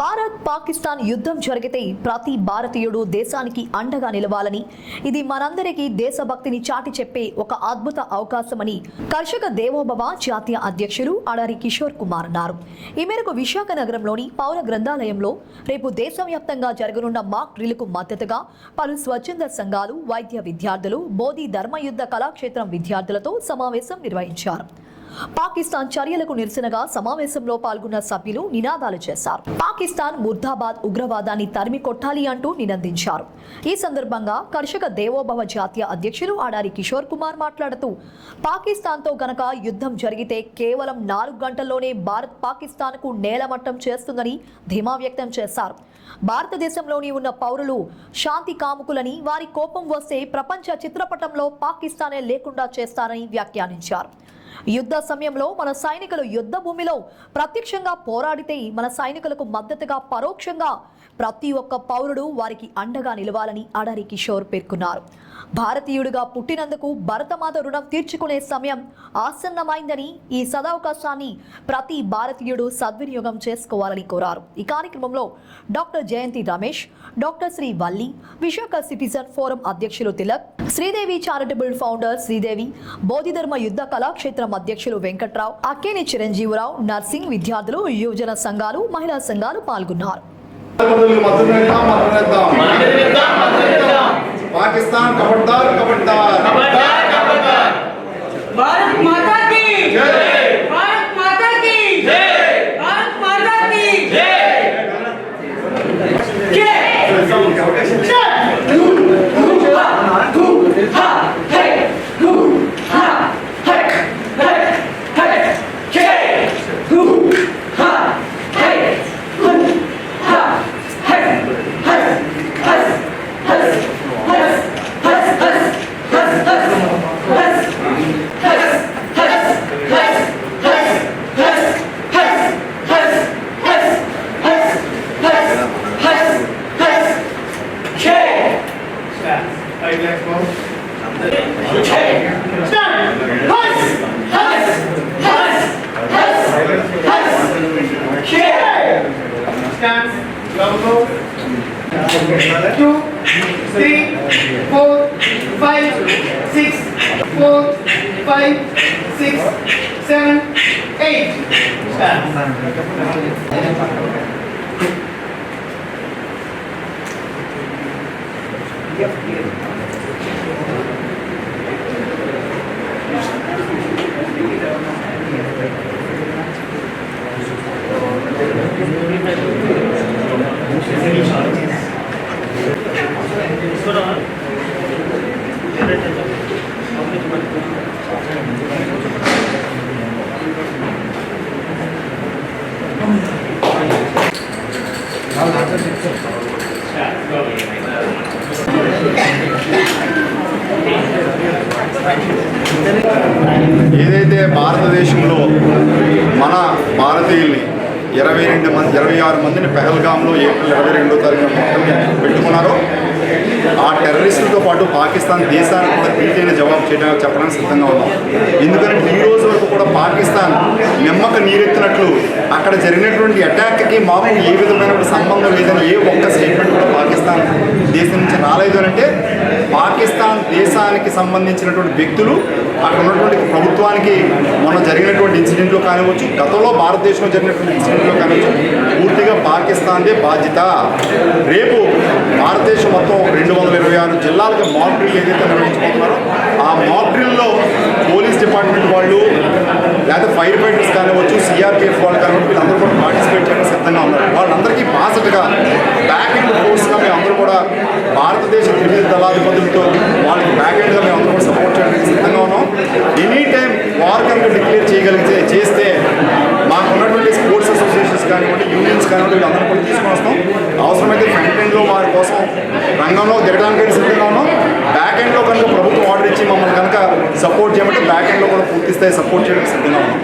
భారత్ పాకిస్తాన్ యుద్ధం జరిగితే ప్రతి భారతీయుడు దేశానికి అండగా నిలవాలని ఇది మనందరికీ దేశభక్తిని చాటి చెప్పే ఒక అద్భుత అవకాశమని కర్షక దేవోభవ జాతీయ అధ్యక్షులు అడారి కిషోర్ కుమార్ అన్నారు. ఈ మేరకు విశాఖ నగరంలోని పౌర గ్రంథాలయంలో రేపు దేశవ్యాప్తంగా జరగనున్న మాక్ డ్రిల్కు మద్దతుగా పలు స్వచ్ఛంద సంఘాలు వైద్య విద్యార్థులు బోధి ధర్మయుద్ధ కళాక్షేత్రం విద్యార్థులతో సమావేశం నిర్వహించారు. పాకిస్తాన్ చర్యలకు నిరసనగా సమావేశంలో పాల్గొన్న సభ్యులు నినాదాలు చేశారు. పాకిస్తాన్ ముర్దాబాద్ ఉగ్రవాదాన్ని తరిమి కొట్టాలి అంటూ నినందించారు. ఈ సందర్భంగా కర్షక దేవోభవ జాతీయ అధ్యక్షులు ఆడారి కిషోర్ కుమార్ మాట్లాడుతూ పాకిస్తాన్తో గనక యుద్ధం జరిగితే కేవలం నాలుగు గంటల్లోనే భారత్ పాకిస్తాన్కు నేలమట్టం చేస్తుందని ధీమా వ్యక్తం చేశారు. భారతదేశంలోని ఉన్న పౌరులు శాంతి కాముకులని వారి కోపం వస్తే ప్రపంచ చిత్రపటంలో పాకిస్తానే లేకుండా చేస్తారని వ్యాఖ్యానించారు. యుద్ధ సమయంలో మన సైనికులు యుద్ధ భూమిలో ప్రత్యక్షంగా పోరాడితే మన సైనికులకు మద్దతుగా పరోక్షంగా ప్రతి ఒక్క పౌరుడు వారికి అండగా నిలవాలని అడారి కిషోర్ పేర్కొన్నారు. భారతీయుడిగా పుట్టినందుకు భరతమాత రుణం తీర్చుకునే సమయం ఆసన్నమైందని ఈ సదవకాశాన్ని ప్రతి భారతీయుడు సద్వినియోగం చేసుకోవాలని కోరారు. ఈ కార్యక్రమంలో doctor Jayanti Ramesh doctor Sri Valli Visakha citizen forum అధ్యక్షులు తిలక్ శ్రీదేవి చారిటబుల్ ఫౌండర్ శ్రీదేవి బోధిధర్మ యుద్ధ కళాక్షేత్రం అధ్యక్షులు వెంకట్రావు అక్కేని చిరంజీవరావు నర్సింగ్ విద్యార్థులు యువజన సంఘాలు మహిళా సంఘాలు పాల్గొన్నారు. బదులు మద్దతునిద్దాం, మద్దతునిద్దాం. Two, three, four, five, six, four, five, six, seven, eight. Stand. ఏదైతే భారతదేశంలో మన భారతీయుల్ని ఇరవై రెండు మంది ఇరవై ఆరు మందిని పెహల్గాంలో ఏప్రిల్ ఇరవై రెండో తారీఖున పెట్టుకున్నారో ఆ టెర్రరిస్టులతో పాటు పాకిస్తాన్ దేశానికి కూడా తీర్చైన జవాబు చేయడానికి చెప్పడానికి సిద్ధంగా ఉన్నాం. ఎందుకంటే ఈ రోజు వరకు కూడా పాకిస్తాన్ నిమ్మక నీరెత్తినట్లు అక్కడ జరిగినటువంటి అటాక్కి మాకు ఏ విధమైన సంబంధం లేదని ఏ ఒక్క స్టేట్మెంట్ కూడా పాకిస్తాన్ దేశం నుంచి రాలేదు అని అంటే పాకిస్తాన్ దేశానికి సంబంధించినటువంటి వ్యక్తులు అక్కడ ఉన్నటువంటి ప్రభుత్వానికి మొన్న జరిగినటువంటి ఇన్సిడెంట్లో కానివచ్చు గతంలో భారతదేశంలో జరిగినటువంటి ఇన్సిడెంట్లో కానివచ్చు పూర్తిగా పాకిస్తాన్దే బాధ్యత. రేపు భారతదేశం మొత్తం రెండు వందల ఇరవై ఆరు జిల్లాలకు మాక్ డ్రిల్ ఏదైతే నిర్వహించుకుంటున్నారో ఆ మాక్ డ్రిల్లో పోలీస్ డిపార్ట్మెంట్ వాళ్ళు లేదా ఫైర్ ఫైటర్స్ కానివచ్చు సిఆర్పిఎఫ్ వాళ్ళు కానివ్వండి వీళ్ళందరూ కూడా పార్టిసిపేట్ చేయడానికి సిద్ధంగా ఉన్నారు. వాళ్ళందరికీ బాసటగా బ్యాక్ ఎండ్ ఫోర్స్గా మేము అందరూ కూడా భారతదేశ త్రివిధ దళాధిపతులతో వాళ్ళకి బ్యాక్ ఎండ్గా మేము అందరూ కూడా సపోర్ట్ చేయడానికి సిద్ధంగా ఉన్నాం. ఎనీ టైం వార్ కనుక డిక్లేర్ చేయగలిగితే చేస్తే మాకున్నటువంటి స్పోర్ట్స్ అసోసియేషన్స్ కానివ్వండి యూనియన్స్ కానివ్వండి వీళ్ళందరూ కూడా తీసుకొని వస్తాం. అవసరమైతే ఫ్రంట్ ఎండ్లో వారి కోసం రంగంలో తిరగడానికి సిద్ధంగా ఉన్నాం. బ్యాక్ ఎండ్లో కనుక ప్రభుత్వం ఆర్డర్ ఇచ్చి మమ్మల్ని కనుక సపోర్ట్ చేయమంటే బ్యాక్ ఎండ్లో కూడా పూర్తి స్థాయి సపోర్ట్ చేయడానికి సిద్ధంగా ఉన్నాం.